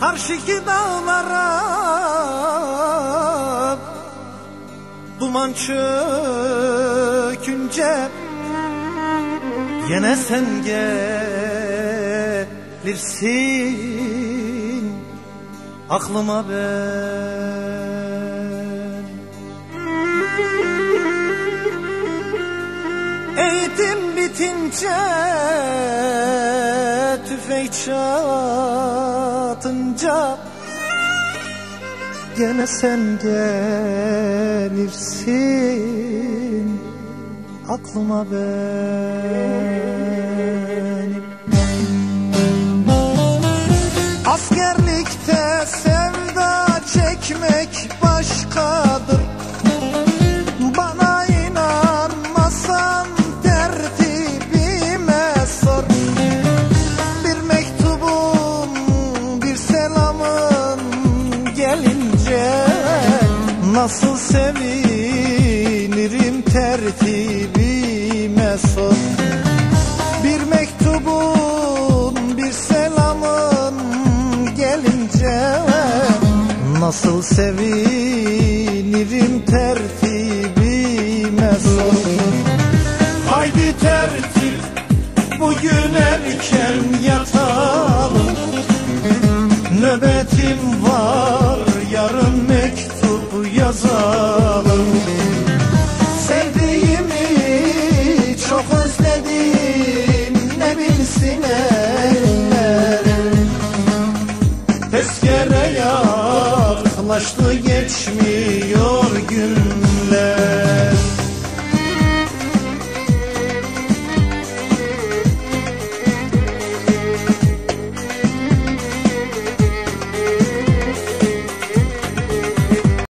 Karşıki dağlara Duman çökünce Yine sen gelirsin. Aklıma ben bitince Tüfek çatınca Gene sen gelirsin Aklıma benim. Askerlikte sevda çekmek başkadır Nasıl sevinirim tertibime sor. Bir mektubun bir selamın gelince Nasıl sevinirim tertibime sor. Haydi tertip bugün erken yatalım yazalım. Sevdiğimi çok özledim ne bilsin eller Tezkere yaklaştı geçmiyor gün